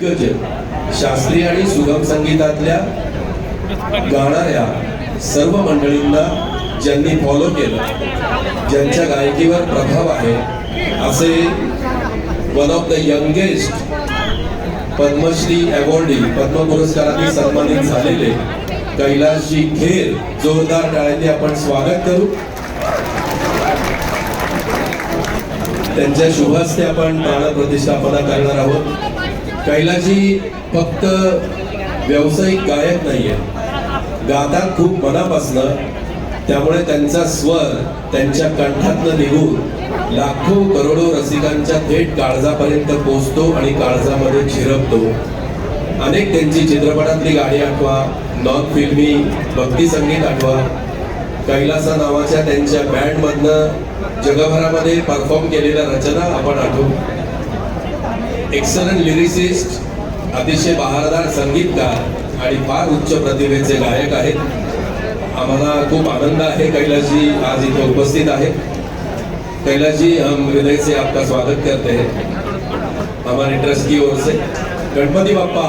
दिग्गज शास्त्रीय आणि सुगम संगीतातल्या गाणाऱ्या सर्व मंडळींना ज्यांनी फॉलो केलं ज्यांच्या गायकीवर प्रभाव आहे असे one of the youngest Padma Shri awardee Padma पुरस्काराने सन्मानित झालेले कैलासजी खेर जोरदार टाळ्यांनी आपण स्वागत करू. त्यांच्या शुभास्ते आपण आपण प्राणप्रतिष्ठापना करणार आहोत. कैलाजी फक्त व्यावसायिक गायक नाहीये. गातात खूप मनापासनं त्यामुळे त्यांचा स्वर त्यांच्या कंठातनं निघून लाखो करोडो रसिकांच्या थेट काळजापर्यंत पोहोचतो आणि काळजामध्ये झिरपतो. अनेक त्यांची चित्रपटातली गाणी आठवा नॉन फिल्मी भक्ती संगीत आठवा. कैलासा नावाच्या त्यांच्या बँडमधनं जगभरामध्ये परफॉर्म केलेल्या रचना आपण आठवू. एक्सलंट लिरिसिस्ट अतिशय बहारदार संगीतकार आणि फार उच्च प्रतिभेचे गायक आहेत. आम्हाला खूप आनंद आहे कैलासजी आज इथे उपस्थित आहे कैलासजी हम हृदय से आपका स्वागत करते हैं. हमारे ट्रस्ट की ओर से. गणपति बाप्पा.